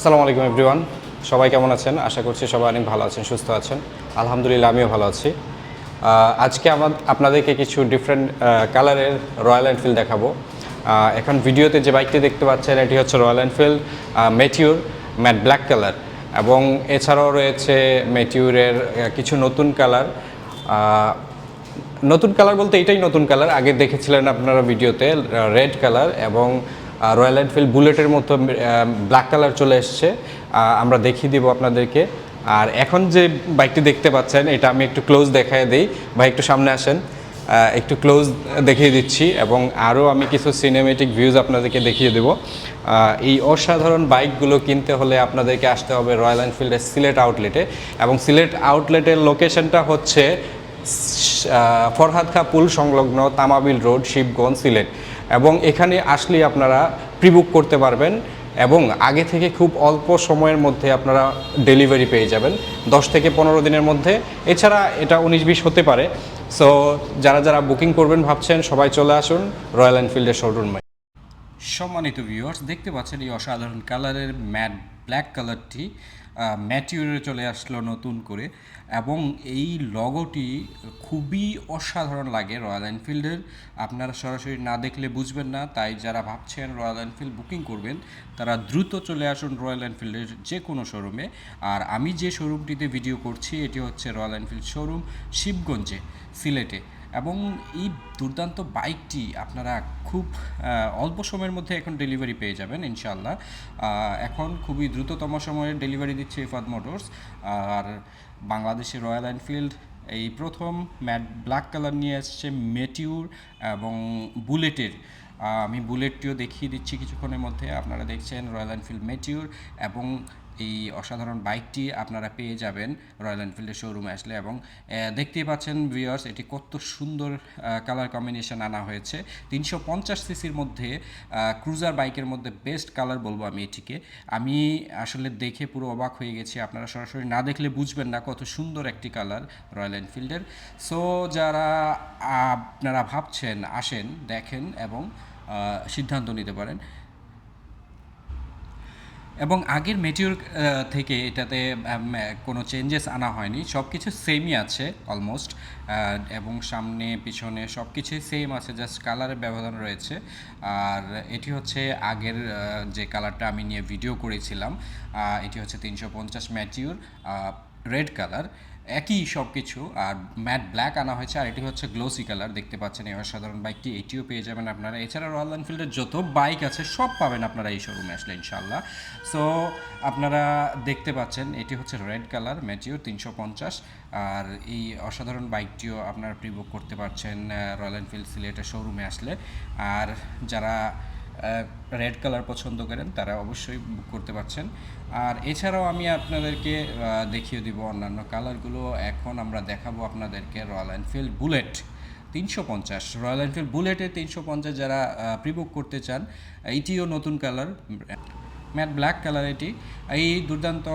আসসালামু আলাইকুম এভরিওয়ান সবাই কেমন আছেন? আশা করছি সবাই অনেক ভালো আছেন, সুস্থ আছেন। আলহামদুলিল্লাহ, আমিও ভালো আছি। আজকে আমার আপনাদেরকে কিছু ডিফারেন্ট কালারের রয়্যাল এনফিল্ড দেখাবো। এখন ভিডিওতে যে বাইকটি দেখতে পাচ্ছেন, এটি হচ্ছে Royal Enfield Meteor matt black colour এবং এছাড়াও রয়েছে মেটিউরের কিছু নতুন কালার নতুন কালার বলতে এটাই নতুন কালার আগে দেখেছিলেন আপনারা ভিডিওতে রেড কালার এবং রয়্যাল এনফিল্ড বুলেটের মতো ব্ল্যাক কালার চলে এসছে। আমরা দেখিয়ে দিব আপনাদেরকে। আর এখন যে বাইকটি দেখতে পাচ্ছেন, এটা আমি একটু ক্লোজ দেখায় দিই। ভাই, একটু সামনে আসেন। একটু ক্লোজ দেখিয়ে দিচ্ছি এবং আরও আমি কিছু সিনেমেটিক ভিউজ আপনাদেরকে দেখিয়ে দেবো। এই অসাধারণ বাইকগুলো কিনতে হলে আপনাদেরকে আসতে হবে রয়্যাল এনফিল্ডের সিলেট আউটলেটে এবং সিলেট আউটলেটের লোকেশনটা হচ্ছে ফরহাদ খা পুল সংলগ্ন তামাবিল রোড, শিবগঞ্জ, সিলেট। এবং এখানে আসলে আপনারা প্রিবুক করতে পারবেন এবং আগে থেকে খুব অল্প সময়ের মধ্যে আপনারা ডেলিভারি পেয়ে যাবেন, দশ থেকে পনেরো দিনের মধ্যে। এছাড়া এটা উনিশ বিশ হতে পারে। সো যারা যারা বুকিং করবেন ভাবছেন, সবাই চলে আসুন রয়্যাল এনফিল্ডের শোরুমে সম্মানিত ভিউয়ার্স দেখতে পাচ্ছেন এই অসাধারণ কালারের ম্যাট ব্ল্যাক কালারটি ম্যাটিউরে চলে আসলো নতুন করে এবং এই লগোটি খুবই অসাধারণ লাগে রয়্যাল এনফিল্ডের আপনারা সরাসরি না দেখলে বুঝবেন না, তাই যারা ভাবছেন রয়্যাল এনফিল্ড বুকিং করবেন, তারা দ্রুত চলে আসুন রয়্যাল এনফিল্ডের যে কোনো শোরুমে আর আমি যে শোরুমটিতে ভিডিও করছি, এটি হচ্ছে রয়্যাল এনফিল্ড শোরুম শিবগঞ্জে, সিলেটে। এবং এই দুর্দান্ত বাইকটি আপনারা খুব অল্প সময়ের মধ্যে এখন ডেলিভারি পেয়ে যাবেন ইনশাল্লাহ এখন খুবই দ্রুততম সময়ে ডেলিভারি দিচ্ছে ইফাদ মোটরস আর বাংলাদেশে রয়্যাল এনফিল্ড এই প্রথম ম্যাট ব্ল্যাক কালার নিয়ে এসছে মেটিউর এবং বুলেটের আমি বুলেটটিও দেখিয়ে দিচ্ছি কিছুক্ষণের মধ্যে, আপনারা দেখছেন রয়্যাল এনফিল্ড মেটিউর এবং এই অসাধারণ বাইকটি আপনারা পেয়ে যাবেন রয়্যাল এনফিল্ডের শোরুমে আসলে এবং দেখতেই পাচ্ছেন ভিউয়ার্স এটি কত সুন্দর কালার কম্বিনেশন আনা হয়েছে। তিনশো পঞ্চাশ সিসির মধ্যে ক্রুজার বাইকের মধ্যে বেস্ট কালার বলব আমি এটিকে। আমি আসলে দেখে পুরো অবাক হয়ে গেছি, আপনারা সরাসরি না দেখলে বুঝবেন না কত সুন্দর একটি কালার রয়্যাল এনফিল্ডের সো যারা আপনারা ভাবছেন, আসেন, দেখেন এবং সিদ্ধান্ত নিতে পারেন। এবং আগের মেটিউর থেকে এটাতে কোনো চেঞ্জেস আনা হয়নি। সব কিছু সেমই আছে অলমোস্ট এবং সামনে, পিছনে সব কিছুই সেম আছে জাস্ট কালারের ব্যবধান রয়েছে। আর এটি হচ্ছে আগের যে কালারটা আমি নিয়ে ভিডিও করেছিলাম এটি হচ্ছে তিনশো পঞ্চাশ ম্যাটিউর রেড কালার, একই সব কিছু আর ম্যাট ব্ল্যাক আনা হয়েছে, আর এটি হচ্ছে গ্লোসি কালার, দেখতে পাচ্ছেন এই অসাধারণ বাইকটি এটিও পেয়ে যাবেন আপনারা। এছাড়া রয়্যাল এনফিল্ডের যত বাইক আছে, সব পাবেন আপনারা এই শোরুমে আসলে ইনশাল্লাহ সো আপনারা দেখতে পাচ্ছেন, এটি হচ্ছে রেড কালার ম্যাটিও তিনশো পঞ্চাশ, আর এই অসাধারণ বাইকটিও আপনারা প্রিবুক করতে পারছেন রয়্যাল এনফিল্ড সিলেটের শোরুমে আসলে। আর যারা রেড কালার পছন্দ করেন, তারা অবশ্যই বুক করতে পারছেন। আর এছাড়াও আমি আপনাদেরকে দেখিয়ে দিব অন্যান্য কালারগুলো এখন আমরা দেখাবো আপনাদেরকে রয়্যাল এনফিল্ড বুলেট তিনশো পঞ্চাশ। রয়্যাল এনফিল্ড বুলেটের তিনশো পঞ্চাশ যারা প্রিবুক করতে চান এইটিও নতুন কালার ম্যাট ব্ল্যাক কালার এটি। এই দুর্দান্ত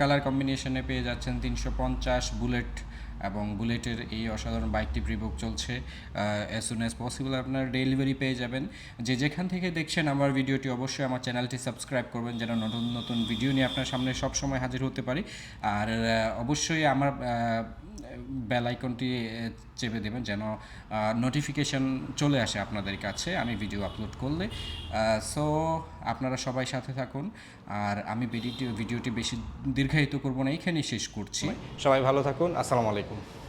কালার কম্বিনেশনে পেয়ে যাচ্ছেন তিনশো পঞ্চাশ বুলেট এবং বুলেটের এই অসাধারণ বাইকটি প্রিবুক চলছে অ্যাজ সুন অ্যাজ পসিবল আপনারা ডেলিভারি পেয়ে যাবেন। যে যেখান থেকে দেখছেন আমার ভিডিওটি অবশ্যই আমার চ্যানেলটি সাবস্ক্রাইব করবেন যেন নতুন নতুন ভিডিও নিয়ে আপনার সামনে সব সময় হাজির হতে পারি। আর অবশ্যই আমার বেল আইকনটি চেপে দেবেন যেন নোটিফিকেশন চলে আসে আপনাদের কাছে আমি ভিডিও আপলোড করলে। সো আপনারা সবাই সাথে থাকুন। আর আমি ভিডিওটি ভিডিওটি বেশি দীর্ঘায়িত করব না, এখানেই শেষ করছি। সবাই ভালো থাকুন, আসসালামু আলাইকুম